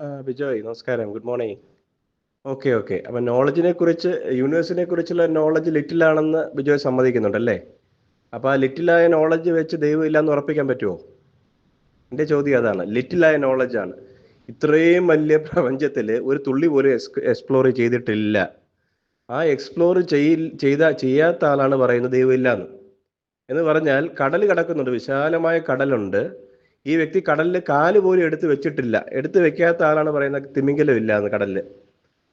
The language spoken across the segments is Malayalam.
ബിജോയ് നമസ്കാരം. ഗുഡ് മോർണിംഗ് ഓക്കെ ഓക്കെ അപ്പൊ നോളജിനെ കുറിച്ച് യൂണിവേഴ്സിനെ കുറിച്ചുള്ള നോളജ് ലിറ്റിൽ ആണെന്ന് ബിജോയ് സമ്മതിക്കുന്നുണ്ടല്ലേ അപ്പൊ ആ ലിറ്റിലായ നോളജ് വെച്ച് ദൈവം ഇല്ലാന്ന് ഉറപ്പിക്കാൻ പറ്റുമോ എന്റെ ചോദ്യം അതാണ്. ലിറ്റിലായ ആണ്. ഇത്രയും വലിയ പ്രപഞ്ചത്തിൽ ഒരു തുള്ളി പോലും എക്സ്പ്ലോർ ചെയ്തിട്ടില്ല. ആ എക്സ്പ്ലോർ ചെയ്യ ചെയ്ത ചെയ്യാത്ത ആളാണ് പറയുന്നത് ദൈവം ഇല്ലാന്ന്. എന്ന് പറഞ്ഞാൽ കടൽ കിടക്കുന്നുണ്ട്. വിശാലമായ കടലുണ്ട്. ഈ വ്യക്തി കടലിൽ കാൽ പോലും എടുത്തു വെച്ചിട്ടില്ല. എടുത്തു വെക്കാത്ത ആളാണ് പറയുന്നത് തിമിംഗലം ഇല്ല എന്ന് കടലിൽ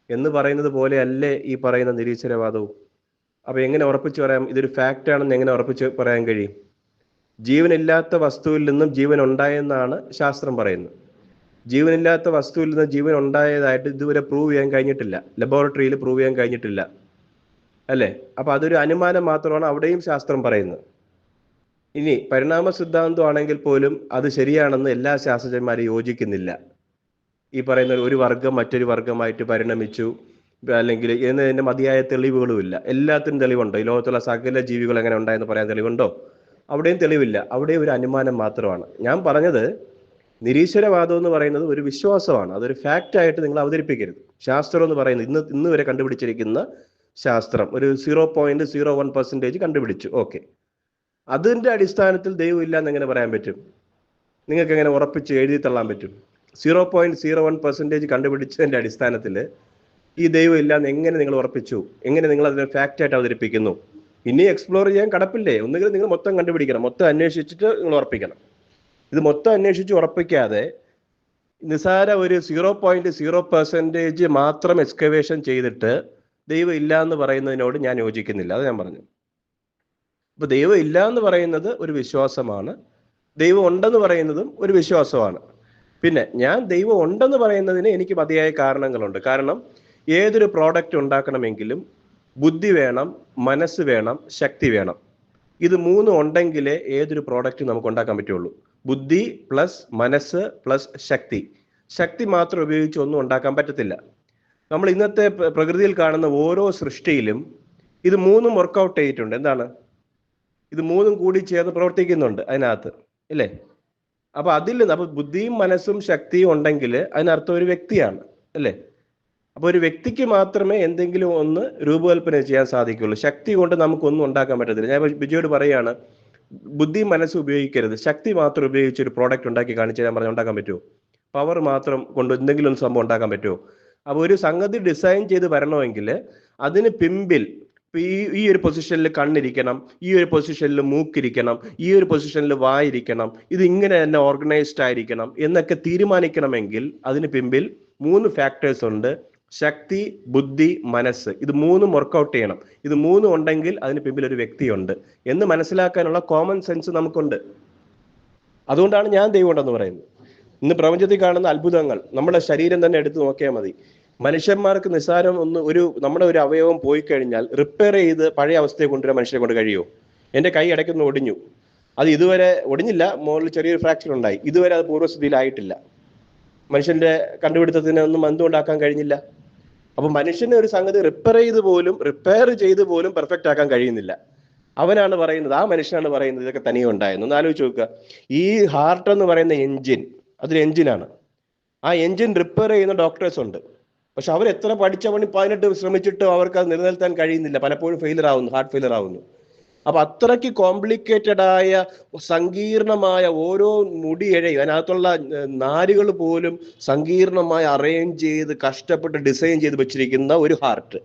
എന്ന് പറയുന്നത് പോലെ അല്ലേ ഈ പറയുന്ന നിരീശ്വരവാദവും. അപ്പൊ എങ്ങനെ ഉറപ്പിച്ച് പറയാം? ഇതൊരു ഫാക്റ്റ് ആണെന്ന് എങ്ങനെ ഉറപ്പിച്ച് പറയാൻ കഴിയും? ജീവനില്ലാത്ത വസ്തുവിൽ നിന്നും ജീവൻ ഉണ്ടായെന്നാണ് ശാസ്ത്രം പറയുന്നത്. ജീവനില്ലാത്ത വസ്തുവിൽ നിന്ന് ജീവൻ ഉണ്ടായതായിട്ട് ഇതുവരെ പ്രൂവ് ചെയ്യാൻ കഴിഞ്ഞിട്ടില്ല. ലബോറട്ടറിയിൽ പ്രൂവ് ചെയ്യാൻ കഴിഞ്ഞിട്ടില്ല. അല്ലേ? അപ്പൊ അതൊരു അനുമാനം മാത്രമാണ് അവിടെയും ശാസ്ത്രം പറയുന്നത്. ഇനി പരിണാമ സിദ്ധാന്തമാണെങ്കിൽ പോലും അത് ശരിയാണെന്ന് എല്ലാ ശാസ്ത്രജ്ഞന്മാരും യോജിക്കുന്നില്ല. ഈ പറയുന്ന ഒരു വർഗം മറ്റൊരു വർഗമായിട്ട് പരിണമിച്ചു. അല്ലെങ്കിൽ എന്നതിന്റെ മതിയായ തെളിവുകളുമില്ല. എല്ലാത്തിനും തെളിവുണ്ടോ? ഈ ലോകത്തുള്ള സകല ജീവികൾ എങ്ങനെ ഉണ്ടായെന്ന് പറയാൻ തെളിവുണ്ടോ? അവിടെയും തെളിവില്ല. അവിടെ ഒരു അനുമാനം മാത്രമാണ്. ഞാൻ പറഞ്ഞത് നിരീശ്വരവാദം എന്ന് പറയുന്നത് ഒരു വിശ്വാസമാണ്. അതൊരു ഫാക്റ്റ് ആയിട്ട് നിങ്ങൾ അവതരിപ്പിക്കരുത്. ശാസ്ത്രം എന്ന് പറയുന്നത് ഇന്ന് ഇന്ന് വരെ കണ്ടുപിടിച്ചിരിക്കുന്ന ശാസ്ത്രം. ഒരു zero point zero one percentage കണ്ടുപിടിച്ചു. ഓക്കെ അതിന്റെ അടിസ്ഥാനത്തിൽ ദൈവമില്ല ഇല്ല എന്ന് എങ്ങനെ പറയാൻ പറ്റും. നിങ്ങൾക്ക് എങ്ങനെ ഉറപ്പിച്ച് എഴുതി തള്ളാൻ പറ്റും. Zero point zero one percentage കണ്ടുപിടിച്ചതിന്റെ അടിസ്ഥാനത്തിൽ ഈ ദൈവം ഇല്ല എന്ന് എങ്ങനെ നിങ്ങൾ ഉറപ്പിച്ചു? എങ്ങനെ നിങ്ങൾ അതിനെ ഫാക്റ്റ് ആയിട്ട് അവതരിപ്പിക്കുന്നു? ഇനി എക്സ്പ്ലോർ ചെയ്യാൻ കടപ്പില്ലേ? ഒന്നുകിൽ നിങ്ങൾ മൊത്തം കണ്ടുപിടിക്കണം. മൊത്തം അന്വേഷിച്ചിട്ട് നിങ്ങൾ ഉറപ്പിക്കണം. ഇത് മൊത്തം അന്വേഷിച്ച് ഉറപ്പിക്കാതെ നിസാര ഒരു സീറോ പോയിന്റ് സീറോ പെർസെന്റേജ് മാത്രം എക്സ്കവേഷൻ ചെയ്തിട്ട് ദൈവം ഇല്ല എന്ന് പറയുന്നതിനോട് ഞാൻ യോജിക്കുന്നില്ല. അത് ഞാൻ പറഞ്ഞു. ഇപ്പൊ ദൈവം ഇല്ല എന്ന് പറയുന്നത് ഒരു വിശ്വാസമാണ്. ദൈവം ഉണ്ടെന്ന് പറയുന്നതും ഒരു വിശ്വാസമാണ്. പിന്നെ ഞാൻ ദൈവം ഉണ്ടെന്ന് പറയുന്നതിന് എനിക്ക് മതിയായ കാരണങ്ങളുണ്ട്. കാരണം ഏതൊരു പ്രോഡക്റ്റ് ഉണ്ടാക്കണമെങ്കിലും ബുദ്ധി വേണം മനസ്സ് വേണം ശക്തി വേണം. ഇത് മൂന്നും ഉണ്ടെങ്കിലേ ഏതൊരു പ്രോഡക്റ്റ് നമുക്ക് ഉണ്ടാക്കാൻ പറ്റുള്ളൂ. ബുദ്ധി പ്ലസ് മനസ്സ് പ്ലസ് ശക്തി. ശക്തി മാത്രം ഉപയോഗിച്ച് ഒന്നും ഉണ്ടാക്കാൻ പറ്റത്തില്ല. നമ്മൾ ഇന്നത്തെ പ്രകൃതിയിൽ കാണുന്ന ഓരോ സൃഷ്ടിയിലും ഇത് മൂന്നും വർക്കൗട്ട് ചെയ്തിട്ടുണ്ട്. എന്താണ്? ഇത് മൂന്നും കൂടി ചേർന്ന് പ്രവർത്തിക്കുന്നുണ്ട് അതിനകത്ത് ഇല്ലേ? അപ്പൊ അതിൽ അപ്പൊ ബുദ്ധിയും മനസ്സും ശക്തിയും ഉണ്ടെങ്കിൽ അതിനർത്ഥം ഒരു വ്യക്തിയാണ് അല്ലേ? അപ്പൊ ഒരു വ്യക്തിക്ക് മാത്രമേ എന്തെങ്കിലും ഒന്ന് രൂപകൽപ്പന ചെയ്യാൻ സാധിക്കുള്ളൂ. ശക്തി കൊണ്ട് നമുക്കൊന്നും ഉണ്ടാക്കാൻ പറ്റത്തില്ല. ഞാൻ ബിജയോട് പറയാണ് ബുദ്ധിയും മനസ്സും ഉപയോഗിക്കരുത്. ശക്തി മാത്രം ഉപയോഗിച്ച് ഒരു പ്രോഡക്റ്റ് ഉണ്ടാക്കി കാണിച്ച് ഞാൻ പറഞ്ഞു ഉണ്ടാക്കാൻ പറ്റുമോ? പവർ മാത്രം കൊണ്ട് എന്തെങ്കിലും ഒന്ന് സംഭവം ഉണ്ടാക്കാൻ പറ്റുമോ? അപ്പൊ ഒരു സംഗതി ഡിസൈൻ ചെയ്ത് വരണമെങ്കിൽ അതിന് പിമ്പിൽ ഈ ഈ ഒരു പൊസിഷനിൽ കണ്ണിരിക്കണം ഈ ഒരു പൊസിഷനിൽ മൂക്കിരിക്കണം ഈ ഒരു പൊസിഷനിൽ വായിരിക്കണം ഇത് ഇങ്ങനെ തന്നെ ഓർഗനൈസ്ഡ് ആയിരിക്കണം എന്നൊക്കെ തീരുമാനിക്കണമെങ്കിൽ അതിന് പിമ്പിൽ മൂന്ന് ഫാക്ടേഴ്സ് ഉണ്ട്. ശക്തി ബുദ്ധി മനസ്സ്. ഇത് മൂന്നും വർക്കൗട്ട് ചെയ്യണം. ഇത് മൂന്നും ഉണ്ടെങ്കിൽ അതിന് പിമ്പിൽ ഒരു വ്യക്തിയുണ്ട് എന്ന് മനസ്സിലാക്കാനുള്ള കോമൺ സെൻസ് നമുക്കുണ്ട്. അതുകൊണ്ടാണ് ഞാൻ ദൈവമുണ്ടെന്ന് പറയുന്നത്. ഇന്ന് പ്രപഞ്ചത്തിൽ കാണുന്ന അത്ഭുതങ്ങൾ നമ്മുടെ ശരീരം തന്നെ എടുത്തു നോക്കിയാൽ മതി. മനുഷ്യന്മാർക്ക് നിസ്സാരം ഒന്ന് ഒരു നമ്മുടെ ഒരു അവയവം പോയി കഴിഞ്ഞാൽ റിപ്പയർ ചെയ്ത് പഴയ അവസ്ഥയെ കൊണ്ടുവരാൻ മനുഷ്യരെ കൊണ്ട് കഴിയുമോ എന്റെ കൈ ഇടയ്ക്കൊന്ന് ഒടിഞ്ഞു. അത് ഇതുവരെ ഒടിഞ്ഞില്ല മുകളിൽ ചെറിയൊരു ഫ്രാക്ചർ ഉണ്ടായി. ഇതുവരെ അത് പൂർവസ്ഥിതിയിലായിട്ടില്ല. മനുഷ്യന്റെ കണ്ടുപിടുത്തത്തിന് ഒന്നും എന്തുകൊണ്ടാക്കാൻ കഴിഞ്ഞില്ല. അപ്പൊ മനുഷ്യനെ ഒരു സംഗതി റിപ്പയർ ചെയ്ത് പോലും റിപ്പയർ ചെയ്ത് പോലും പെർഫെക്റ്റ് ആക്കാൻ കഴിയുന്നില്ല. അവനാണ് പറയുന്നത് ആ മനുഷ്യനാണ് പറയുന്നത് ഇതൊക്കെ തനിയെ ഉണ്ടായിരുന്നു ഒന്ന് ആലോചിച്ച് നോക്കുക. ഈ ഹാർട്ട് എന്ന് പറയുന്ന എഞ്ചിൻ അതൊരു എഞ്ചിനാണ് ആ എഞ്ചിൻ റിപ്പയർ ചെയ്യുന്ന ഡോക്ടേഴ്സ് ഉണ്ട്. പക്ഷെ അവർ എത്ര പഠിച്ച പണി പതിനെട്ട് ശ്രമിച്ചിട്ടും അവർക്ക് അത് നിലനിർത്താൻ കഴിയുന്നില്ല. പലപ്പോഴും ഫെയിലർ ആവുന്നു ഹാർട്ട് ഫെയിലർ ആവുന്നു. അപ്പൊ അത്രയ്ക്ക് കോംപ്ലിക്കേറ്റഡ് ആയ സങ്കീർണമായ ഓരോ മുടിയിഴയും അതിനകത്തുള്ള നാരുകൾ പോലും സങ്കീർണമായി അറേഞ്ച് ചെയ്ത് കഷ്ടപ്പെട്ട് ഡിസൈൻ ചെയ്ത് വെച്ചിരിക്കുന്ന ഒരു ഹാർട്ട്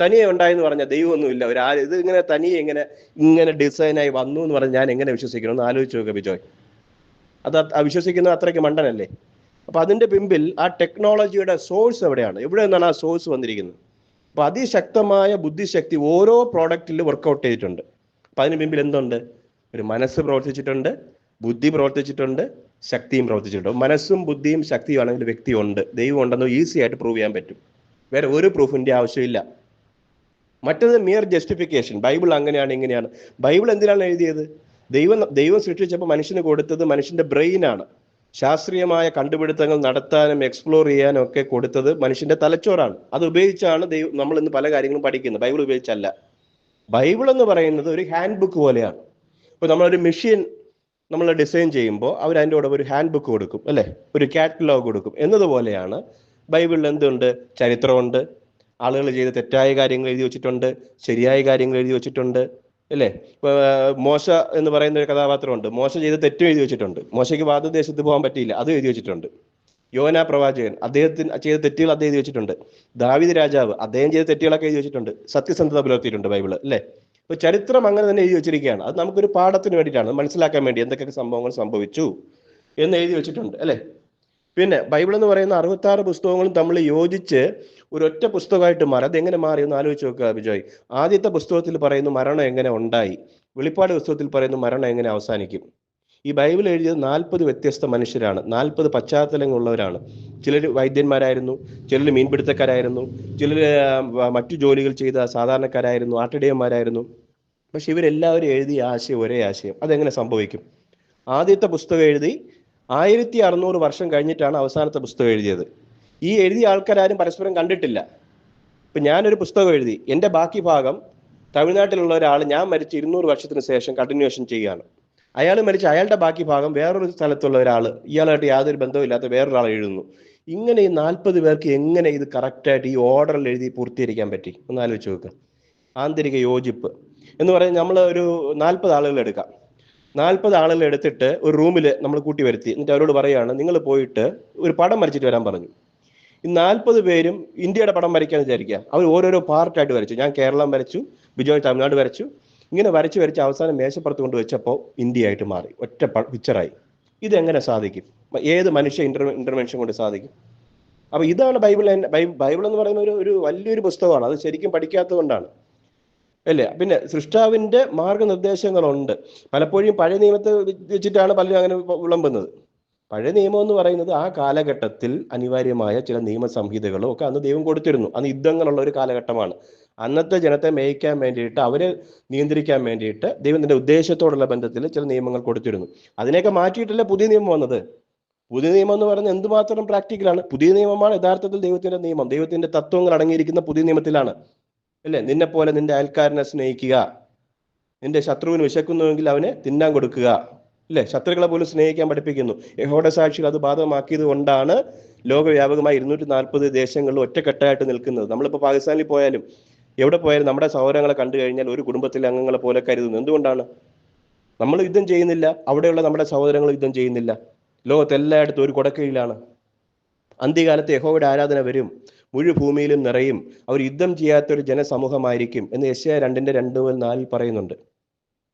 തനിയെ ഉണ്ടായെന്ന് പറഞ്ഞ ദൈവമൊന്നുമില്ല. ഒരു ആ ഇത് ഇങ്ങനെ തനിയെ ഇങ്ങനെ ഇങ്ങനെ ഡിസൈനായി വന്നു എന്ന് പറഞ്ഞാൽ ഞാൻ എങ്ങനെ വിശ്വസിക്കണം എന്ന് ആലോചിച്ച് നോക്കുക ബിജോയ്. അത് വിശ്വസിക്കുന്നത് അത്രയ്ക്ക് മണ്ടനല്ലേ? അപ്പൊ അതിന്റെ പിമ്പിൽ ആ ടെക്നോളജിയുടെ സോഴ്സ് എവിടെയാണ്? എവിടെ നിന്നാണ് ആ സോഴ്സ് വന്നിരിക്കുന്നത്? അപ്പൊ അതിശക്തമായ ബുദ്ധിശക്തി ഓരോ പ്രോഡക്റ്റിൽ വർക്കൗട്ട് ചെയ്തിട്ടുണ്ട്. അപ്പൊ അതിന് പിമ്പിൽ എന്തുണ്ട്? ഒരു മനസ്സ് പ്രവർത്തിച്ചിട്ടുണ്ട് ബുദ്ധി പ്രവർത്തിച്ചിട്ടുണ്ട് ശക്തിയും പ്രവർത്തിച്ചിട്ടുണ്ട്. മനസ്സും ബുദ്ധിയും ശക്തിയും ആണെങ്കിൽ വ്യക്തി ഉണ്ട്. ദൈവം ഉണ്ടെന്ന് ഈസി ആയിട്ട് പ്രൂവ് ചെയ്യാൻ പറ്റും. വേറെ ഒരു പ്രൂഫിന്റെ ആവശ്യമില്ല. മറ്റത് മിയർ ജസ്റ്റിഫിക്കേഷൻ ബൈബിൾ അങ്ങനെയാണ് ഇങ്ങനെയാണ്. ബൈബിൾ എന്തിനാണ് എഴുതിയത്? ദൈവം ദൈവം സൃഷ്ടിച്ചപ്പോൾ മനുഷ്യന് കൊടുത്തത് മനുഷ്യന്റെ ബ്രെയിനാണ് ശാസ്ത്രീയമായ കണ്ടുപിടുത്തങ്ങൾ നടത്താനും എക്സ്പ്ലോർ ചെയ്യാനും ഒക്കെ കൊടുത്തത് മനുഷ്യന്റെ തലച്ചോറാണ്. അത് ഉപയോഗിച്ചാണ് ദൈവം നമ്മൾ ഇന്ന് പല കാര്യങ്ങളും പഠിക്കുന്നത്. ബൈബിൾ ഉപയോഗിച്ചല്ല. ബൈബിൾ എന്ന് പറയുന്നത് ഒരു ഹാൻഡ് ബുക്ക് പോലെയാണ്. ഇപ്പൊ നമ്മളൊരു മെഷീൻ നമ്മൾ ഡിസൈൻ ചെയ്യുമ്പോൾ അവർ അതിന്റെ കൂടെ ഒരു ഹാൻഡ് ബുക്ക് കൊടുക്കും അല്ലേ? ഒരു കാറ്റലോഗ് കൊടുക്കും. എന്നതുപോലെയാണ് ബൈബിളിൽ എന്തുണ്ട്? ചരിത്രമുണ്ട്. ആളുകൾ ചെയ്ത തെറ്റായ കാര്യങ്ങൾ എഴുതി വെച്ചിട്ടുണ്ട് ശരിയായ കാര്യങ്ങൾ എഴുതി വെച്ചിട്ടുണ്ട്. അല്ലേ മോശ എന്ന് പറയുന്ന ഒരു കഥാപാത്രമുണ്ട്. മോശ ചെയ്ത തെറ്റും എഴുതി വെച്ചിട്ടുണ്ട്. മോശയ്ക്ക് വാദദേശത്ത് പോകാൻ പറ്റിയില്ല. അത് എഴുതി വെച്ചിട്ടുണ്ട്. യോന പ്രവാചകൻ അദ്ദേഹത്തിന് ചെയ്ത തെറ്റുകൾ അദ്ദേഹം എഴുതി വെച്ചിട്ടുണ്ട്. ദാവിദ് രാജാവ് അദ്ദേഹം ചെയ്ത തെറ്റുകളൊക്കെ എഴുതി വെച്ചിട്ടുണ്ട്. സത്യസന്ധത പുലർത്തിയിട്ടുണ്ട് ബൈബിൾ അല്ലേ? അപ്പൊ ചരിത്രം അങ്ങനെ തന്നെ എഴുതി വെച്ചിരിക്കുകയാണ്. അത് നമുക്കൊരു പാഠത്തിന് വേണ്ടിയിട്ടാണ്. മനസ്സിലാക്കാൻ വേണ്ടി എന്തൊക്കെ സംഭവങ്ങൾ സംഭവിച്ചു എന്ന് എഴുതി വെച്ചിട്ടുണ്ട് അല്ലേ? പിന്നെ ബൈബിൾ എന്ന് പറയുന്ന അറുപത്താറ് പുസ്തകങ്ങളും തമ്മിൽ യോജിച്ച് ഒരു ഒറ്റ പുസ്തകമായിട്ട് മാറി. അതെങ്ങനെ മാറി? എന്ന് ആലോചിച്ച് നോക്കുക ബിജോയ് ആദ്യത്തെ പുസ്തകത്തിൽ പറയുന്നു മരണം എങ്ങനെ ഉണ്ടായി? വെളിപ്പാട് പുസ്തകത്തിൽ പറയുന്നു മരണം എങ്ങനെ അവസാനിക്കും? ഈ ബൈബിൾ എഴുതിയത് നാൽപ്പത് വ്യത്യസ്ത മനുഷ്യരാണ്. നാൽപ്പത് പശ്ചാത്തലങ്ങളുള്ളവരാണ്. ചിലർ വൈദ്യന്മാരായിരുന്നു ചിലർ മീൻപിടുത്തക്കാരായിരുന്നു ചിലർ മറ്റു ജോലികൾ ചെയ്ത സാധാരണക്കാരായിരുന്നു ആട്ടിടയന്മാരായിരുന്നു. പക്ഷെ ഇവരെല്ലാവരും എഴുതിയ ആശയം ഒരേ ആശയം. അതെങ്ങനെ സംഭവിക്കും? ആദ്യത്തെ പുസ്തകം എഴുതി ആയിരത്തി അറുന്നൂറ് വർഷം കഴിഞ്ഞിട്ടാണ് അവസാനത്തെ പുസ്തകം എഴുതിയത്. ഈ എഴുതിയ ആൾക്കാരും പരസ്പരം കണ്ടിട്ടില്ല. ഇപ്പം ഞാനൊരു പുസ്തകം എഴുതി. എന്റെ ബാക്കി ഭാഗം തമിഴ്നാട്ടിലുള്ള ഒരാൾ ഞാൻ മരിച്ച് ഇരുന്നൂറ് വർഷത്തിന് ശേഷം കണ്ടിന്യൂഷൻ ചെയ്യുകയാണ്. അയാൾ മരിച്ച അയാളുടെ ബാക്കി ഭാഗം വേറൊരു സ്ഥലത്തുള്ള ഒരാൾ ഇയാളായിട്ട് യാതൊരു ബന്ധവും ഇല്ലാത്ത വേറൊരാൾ എഴുതുന്നു. ഇങ്ങനെ ഈ നാൽപ്പത് പേർക്ക് എങ്ങനെ ഇത് കറക്റ്റായിട്ട് ഈ ഓർഡറിൽ എഴുതി പൂർത്തീകരിക്കാൻ പറ്റി? ഒന്ന് ആലോചിച്ച് നോക്കുക ആന്തരിക യോജിപ്പ്. എന്ന് പറയുന്നത് നമ്മൾ ഒരു നാൽപ്പത് ആളുകൾ എടുക്കാം. നാൽപ്പത് ആളുകളെ എടുത്തിട്ട് ഒരു റൂമിൽ നമ്മൾ കൂട്ടി വരുത്തി. എന്നിട്ട് അവരോട് പറയുകയാണ് നിങ്ങൾ പോയിട്ട് ഒരു പടം വരച്ചിട്ട് വരാൻ പറഞ്ഞു. ഈ നാൽപ്പത് പേരും ഇന്ത്യയുടെ പടം വരയ്ക്കാന്ന് വിചാരിക്കുക. അവർ ഓരോരോ പാർട്ടായിട്ട് വരച്ചു. ഞാൻ കേരളം വരച്ചു ബിജോയ് തമിഴ്നാട് വരച്ചു. ഇങ്ങനെ വരച്ച് വരച്ച് അവസാനം മേശപ്പുറത്ത് കൊണ്ട് വെച്ചപ്പോൾ ഇന്ത്യയായിട്ട് മാറി. ഒറ്റ പിക്ചറായി. ഇതെങ്ങനെ സാധിക്കും? ഏത് മനുഷ്യ ഇന്റർ ഇന്റർവെൻഷൻ കൊണ്ട് സാധിക്കും? അപ്പൊ ഇതാണ് ബൈബിൾ ബൈബിൾ എന്ന് പറയുന്ന ഒരു ഒരു വലിയൊരു പുസ്തകമാണ്. അത് ശരിക്കും പഠിക്കാത്തത് കൊണ്ടാണ്. അല്ലേ? പിന്നെ സൃഷ്ടാവിന്റെ മാർഗനിർദ്ദേശങ്ങളുണ്ട്. പലപ്പോഴും പഴയ നിയമത്തെ വെച്ചിട്ടാണ് പലരും അങ്ങനെ വിളമ്പുന്നത്. പഴയ നിയമം എന്ന് പറയുന്നത് ആ കാലഘട്ടത്തിൽ അനിവാര്യമായ ചില നിയമസംഹിതകളും ഒക്കെ അന്ന് ദൈവം കൊടുത്തിരുന്നു. അന്ന് യുദ്ധങ്ങളുള്ള ഒരു കാലഘട്ടമാണ്. അന്നത്തെ ജനത്തെ മേയിക്കാൻ വേണ്ടിയിട്ട് അവരെ നിയന്ത്രിക്കാൻ വേണ്ടിയിട്ട് ദൈവത്തിന്റെ ഉദ്ദേശത്തോടുള്ള ബന്ധത്തിൽ ചില നിയമങ്ങൾ കൊടുത്തിരുന്നു. അതിനെയൊക്കെ മാറ്റിയിട്ടല്ലേ പുതിയ നിയമം വന്നത്? പുതിയ നിയമം എന്ന് പറയുന്നത് എന്തുമാത്രം പ്രാക്ടിക്കലാണ്? പുതിയ നിയമമാണ് യഥാർത്ഥത്തിൽ ദൈവത്തിന്റെ നിയമം. ദൈവത്തിന്റെ തത്വങ്ങൾ അടങ്ങിയിരിക്കുന്ന പുതിയ നിയമത്തിലാണ്. അല്ലേ? നിന്നെ പോലെ നിന്റെ അയൽക്കാരനെ സ്നേഹിക്കുക. നിന്റെ ശത്രുവിന് വിശക്കുന്നുവെങ്കിൽ അവന് തിന്നാൻ കൊടുക്കുക. അല്ലേ? ശത്രുക്കളെ പോലും സ്നേഹിക്കാൻ പഠിപ്പിക്കുന്നു. യഹോടെ സാക്ഷികൾ അത് ബാധകമാക്കിയത് കൊണ്ടാണ് ലോകവ്യാപകമായി ഇരുന്നൂറ്റി നാൽപ്പത് ദേശങ്ങളിൽ ഒറ്റക്കെട്ടായിട്ട് നിൽക്കുന്നത്. നമ്മളിപ്പോൾ പാകിസ്ഥാനിൽ പോയാലും എവിടെ പോയാലും നമ്മുടെ സഹോദരങ്ങളെ കണ്ടു കഴിഞ്ഞാൽ ഒരു കുടുംബത്തിലെ അംഗങ്ങളെ പോലെ കരുതുന്നു. എന്തുകൊണ്ടാണ്? നമ്മൾ യുദ്ധം ചെയ്യുന്നില്ല. അവിടെയുള്ള നമ്മുടെ സഹോദരങ്ങൾ യുദ്ധം ചെയ്യുന്നില്ല. ലോകത്തെല്ലായിടത്തും ഒരു കൊടക്കീഴിലാണ്. അന്ത്യകാലത്ത് യഹോയുടെ ആരാധന വരും. മുഴു ഭൂമിയിലും നിറയും. അവർ യുദ്ധം ചെയ്യാത്തൊരു ജനസമൂഹമായിരിക്കും എന്ന് യശ്യ രണ്ടിന്റെ രണ്ട് മുതൽ നാലിൽ പറയുന്നുണ്ട്.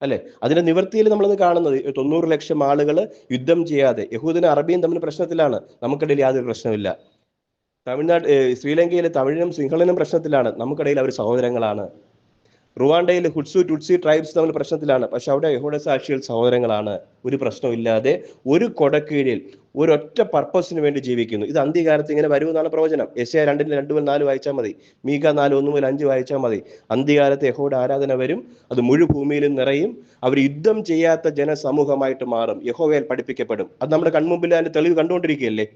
അല്ലെ? അതിന്റെ നിവൃത്തിയിൽ നമ്മളത് കാണുന്നത് തൊണ്ണൂറ് ലക്ഷം ആളുകൾ യുദ്ധം ചെയ്യാതെ യഹൂദനും അറബിയും തമ്മിൽ പ്രശ്നത്തിലാണ്. നമുക്കിടയിൽ യാതൊരു പ്രശ്നമില്ല തമിഴ്നാട് ശ്രീലങ്കയിലെ തമിഴിനും സിംഹളനും പ്രശ്നത്തിലാണ്. നമുക്കിടയിൽ അവർ സഹോദരങ്ങളാണ്. റുവാണ്ടയിൽ ഹുഡ്സു ടുട്സി ട്രൈബ്സ് തമ്മിൽ പ്രശ്നത്തിലാണ്. പക്ഷെ അവിടെ യഹോഡ സാക്ഷികൾ സഹോദരങ്ങളാണ് ഒരു പ്രശ്നമില്ലാതെ ഒരു കൊടക്കീഴിൽ ഒരൊറ്റ പർപ്പസിന് വേണ്ടി ജീവിക്കുന്നു. ഇത് അന്ത്യകാലത്ത് ഇങ്ങനെ വരുമെന്നാണ് പ്രവചനം. എസ് എ രണ്ടിന് രണ്ട് മുതൽ നാല് വായിച്ചാൽ മതി. മീക നാല് ഒന്ന് മുതൽ അഞ്ച് വായിച്ചാൽ മതി. അന്ത്യകാലത്ത് യഹോയുടെ ആരാധന വരും അത് മുഴു ഭൂമിയിലും നിറയും അവർ യുദ്ധം ചെയ്യാത്ത ജനസമൂഹമായിട്ട് മാറും. യഹോവയാൽ പഠിപ്പിക്കപ്പെടും. അത് നമ്മുടെ കൺമുമ്പിൽ അതിന്റെ തെളിവ് കണ്ടുകൊണ്ടിരിക്കുകയല്ലേ?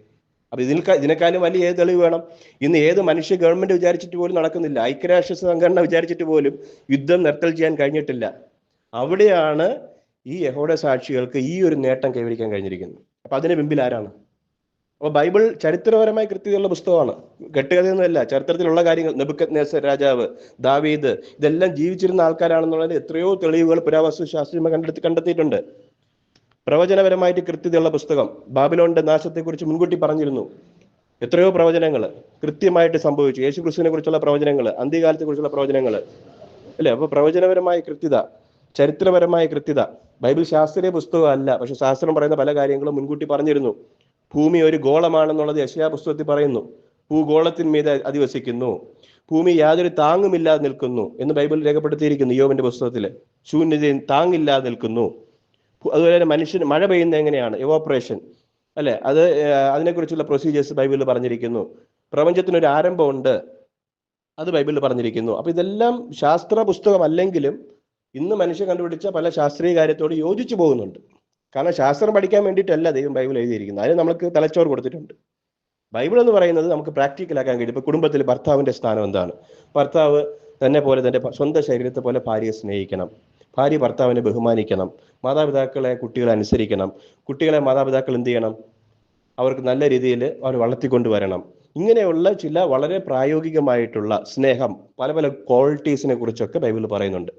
അപ്പൊ ഇതിൽ ഇതിനേക്കാളും വലിയ ഏത് തെളിവ് വേണം? ഇന്ന് ഏത് മനുഷ്യ ഗവൺമെന്റ് വിചാരിച്ചിട്ട് പോലും നടക്കുന്നില്ല. ഐക്യരാഷ്ട്ര സംഘടന വിചാരിച്ചിട്ട് പോലും യുദ്ധം നിർത്തൽ ചെയ്യാൻ കഴിഞ്ഞിട്ടില്ല. അവിടെയാണ് ഈ യഹോടെ സാക്ഷികൾക്ക് ഈ ഒരു നേട്ടം കൈവരിക്കാൻ കഴിഞ്ഞിരിക്കുന്നത്. അപ്പൊ അതിന് പിമ്പിൽ ആരാണ്? അപ്പൊ ബൈബിൾ ചരിത്രപരമായ കൃത്യതയുള്ള പുസ്തകമാണ്. കെട്ടുകഥയൊന്നുമല്ല. ചരിത്രത്തിലുള്ള കാര്യങ്ങൾ. നെബുക്കത് രാജാവ് ദാവീദ് ഇതെല്ലാം ജീവിച്ചിരുന്ന ആൾക്കാരാണെന്നുള്ളതിന് എത്രയോ തെളിവുകൾ പുരാവസ്തു ശാസ്ത്രീയമായി കണ്ടെത്തി കണ്ടെത്തിയിട്ടുണ്ട്. പ്രവചനപരമായിട്ട് കൃത്യതയുള്ള പുസ്തകം ബാബിലോണിന്റെ നാശത്തെക്കുറിച്ച് മുൻകൂട്ടി പറഞ്ഞിരുന്നു. എത്രയോ പ്രവചനങ്ങൾ കൃത്യമായിട്ട് സംഭവിച്ചു. യേശു ക്രിസ്തുവിനെ കുറിച്ചുള്ള പ്രവചനങ്ങൾ അന്ത്യകാലത്തെ കുറിച്ചുള്ള പ്രവചനങ്ങൾ. അല്ലേ? അപ്പൊ പ്രവചനപരമായ കൃത്യത ചരിത്രപരമായ കൃത്യത ബൈബിൾ ശാസ്ത്രീയ പുസ്തകമല്ല പക്ഷെ ശാസ്ത്രം പറയുന്ന പല കാര്യങ്ങളും മുൻകൂട്ടി പറഞ്ഞിരുന്നു. ഭൂമി ഒരു ഗോളമാണെന്നുള്ളത് യശയാ പുസ്തകത്തിൽ പറയുന്നു. ഭൂഗോളത്തിന്മീതെ അധിവസിക്കുന്നു. ഭൂമി യാതൊരു താങ്ങുമില്ലാതെ നിൽക്കുന്നു എന്ന് ബൈബിൾ രേഖപ്പെടുത്തിയിരിക്കുന്നു യോവിന്റെ പുസ്തകത്തിൽ ശൂന്യതയും താങ്ങില്ലാതെ നിൽക്കുന്നു. അതുപോലെ തന്നെ മനുഷ്യന് മഴ പെയ്യുന്നത് എങ്ങനെയാണ്? എവോപ്പറേഷൻ അല്ലെ? അത് അതിനെക്കുറിച്ചുള്ള പ്രൊസീജിയേഴ്സ് ബൈബിളിൽ പറഞ്ഞിരിക്കുന്നു. പ്രപഞ്ചത്തിനൊരു ആരംഭമുണ്ട്. അത് ബൈബിളിൽ പറഞ്ഞിരിക്കുന്നു. അപ്പൊ ഇതെല്ലാം ശാസ്ത്ര പുസ്തകം അല്ലെങ്കിലും ഇന്ന് മനുഷ്യൻ കണ്ടുപിടിച്ച പല ശാസ്ത്രീയ കാര്യത്തോട് യോജിച്ചു പോകുന്നുണ്ട്. കാരണം ശാസ്ത്രം പഠിക്കാൻ വേണ്ടിയിട്ടല്ല ദൈവം ബൈബിൾ എഴുതിയിരിക്കുന്നത്. അതിന് നമുക്ക് തലച്ചോറ് കൊടുത്തിട്ടുണ്ട്. ബൈബിൾ എന്ന് പറയുന്നത് നമുക്ക് പ്രാക്ടിക്കലാക്കാൻ കഴിയും. ഇപ്പൊ കുടുംബത്തിൽ ഭർത്താവിന്റെ സ്ഥാനം എന്താണ്? ഭർത്താവ് തന്നെ പോലെ തന്റെ സ്വന്തം ശരീരത്തെ പോലെ ഭാര്യയെ സ്നേഹിക്കണം. ഭാര്യ ഭർത്താവിനെ ബഹുമാനിക്കണം. മാതാപിതാക്കളെ കുട്ടികളെ അനുസരിക്കണം. കുട്ടികളെ മാതാപിതാക്കൾ എന്ത് ചെയ്യണം? അവർക്ക് നല്ല രീതിയിൽ അവർ വളർത്തിക്കൊണ്ട് വരണം ഇങ്ങനെയുള്ള ചില വളരെ പ്രായോഗികമായിട്ടുള്ള സ്നേഹം പല പല ക്വാളിറ്റീസിനെ കുറിച്ചൊക്കെ ബൈബിൾ പറയുന്നുണ്ട്.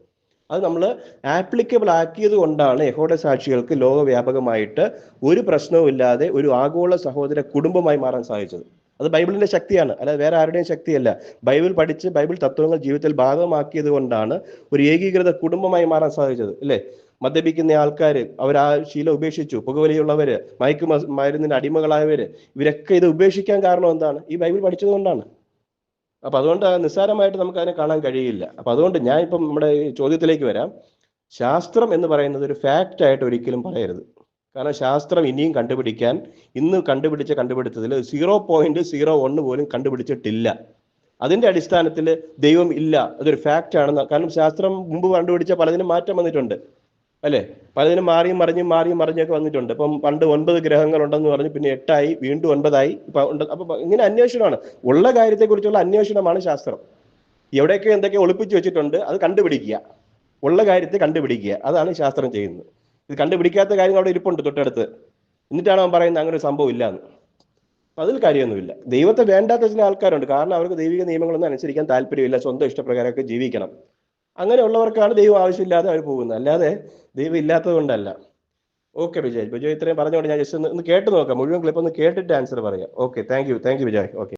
അത് നമ്മൾ ആപ്ലിക്കബിൾ ആക്കിയത് കൊണ്ടാണ് യഹോടെ സാക്ഷികൾക്ക് ലോകവ്യാപകമായിട്ട് ഒരു പ്രശ്നവും ഇല്ലാതെ ഒരു ആഗോള സഹോദര കുടുംബമായി മാറാൻ സാധിച്ചത്. അത് ബൈബിളിന്റെ ശക്തിയാണ്. അല്ലാതെ വേറെ ആരുടെയും ശക്തിയല്ല. ബൈബിൾ പഠിച്ച് ബൈബിൾ തത്വങ്ങൾ ജീവിതത്തിൽ ഭാഗമാക്കിയത് കൊണ്ടാണ് ഒരു ഏകീകൃത കുടുംബമായി മാറാൻ സാധിച്ചത്. അല്ലേ മദ്യപിക്കുന്ന ആൾക്കാർ അവർ ആ ശീലം ഉപേക്ഷിച്ചു. പുകവലിയുള്ളവര് മയക്കു മരുന്നിന് അടിമകളായവര് ഇവരൊക്കെ ഇത് ഉപേക്ഷിക്കാൻ കാരണം എന്താണ്? ഈ ബൈബിൾ പഠിച്ചത് കൊണ്ടാണ്. അപ്പൊ അതുകൊണ്ട് നിസ്സാരമായിട്ട് നമുക്ക് അതിനെ കാണാൻ കഴിയില്ല. അപ്പൊ അതുകൊണ്ട് ഞാൻ ഇപ്പം നമ്മുടെ ചോദ്യത്തിലേക്ക് വരാം. ശാസ്ത്രം എന്ന് പറയുന്നത് ഒരു ഫാക്റ്റ് ആയിട്ട് ഒരിക്കലും പറയരുത്. കാരണം ശാസ്ത്രം ഇനിയും കണ്ടുപിടിക്കാൻ ഇന്ന് കണ്ടുപിടിച്ച കണ്ടുപിടുത്തത്തിൽ സീറോ പോയിന്റ് സീറോ ഒന്ന് പോലും കണ്ടുപിടിച്ചിട്ടില്ല. അതിന്റെ അടിസ്ഥാനത്തിൽ ദൈവം ഇല്ല. അതൊരു ഫാക്റ്റ് ആണെന്ന് കാരണം ശാസ്ത്രം മുമ്പ് കണ്ടുപിടിച്ച പലതിനും മാറ്റം വന്നിട്ടുണ്ട്. അല്ലേ? പലതിനും മാറിയും മറിഞ്ഞും മാറിയും മറിഞ്ഞൊക്കെ വന്നിട്ടുണ്ട്. ഇപ്പം പണ്ട് ഒൻപത് ഗ്രഹങ്ങൾ ഉണ്ടെന്ന് പറഞ്ഞു പിന്നെ എട്ടായി വീണ്ടും ഒൻപതായി. ഇപ്പൊ ഉണ്ട്. അപ്പൊ ഇങ്ങനെ അന്വേഷണമാണ്. ഉള്ള കാര്യത്തെക്കുറിച്ചുള്ള അന്വേഷണമാണ് ശാസ്ത്രം. എവിടെയൊക്കെ എന്തൊക്കെ ഒളിപ്പിച്ചു വെച്ചിട്ടുണ്ട്. അത് കണ്ടുപിടിക്കുക. ഉള്ള കാര്യത്തെ കണ്ടുപിടിക്കുക. അതാണ് ശാസ്ത്രം ചെയ്യുന്നത്. ഇത് കണ്ടുപിടിക്കാത്ത കാര്യങ്ങൾ അവിടെ ഇരിപ്പുണ്ട് തൊട്ടടുത്ത്. എന്നിട്ടാണ് അവൻ പറയുന്നത് അങ്ങനെ ഒരു സംഭവം ഇല്ല എന്ന് അപ്പൊ അതിൽ കാര്യമൊന്നുമില്ല. ദൈവത്തെ വേണ്ടാത്ത ചില ആൾക്കാരുണ്ട്. കാരണം അവർക്ക് ദൈവിക നിയമങ്ങളൊന്നും അനുസരിക്കാൻ താല്പര്യമില്ല. സ്വന്തം ഇഷ്ടപ്രകാരമൊക്കെ ജീവിക്കണം. അങ്ങനെയുള്ളവർക്കാണ് ദൈവം ആവശ്യമില്ലാതെ അവർ പോകുന്നത്. അല്ലാതെ ദൈവം ഇല്ലാത്തത് കൊണ്ടല്ല. ഓക്കെ വിജയ് വിജയ് ഇത്രയും പറഞ്ഞുകൊണ്ട് ഞാൻ ജസ്റ്റ് ഒന്ന് ഒന്ന് കേട്ട് നോക്കാം. മുഴുവൻ ക്ലിപ്പ് ഒന്ന് കേട്ടിട്ട് ആൻസർ പറയാം. Okay thank you thank you Vijay okay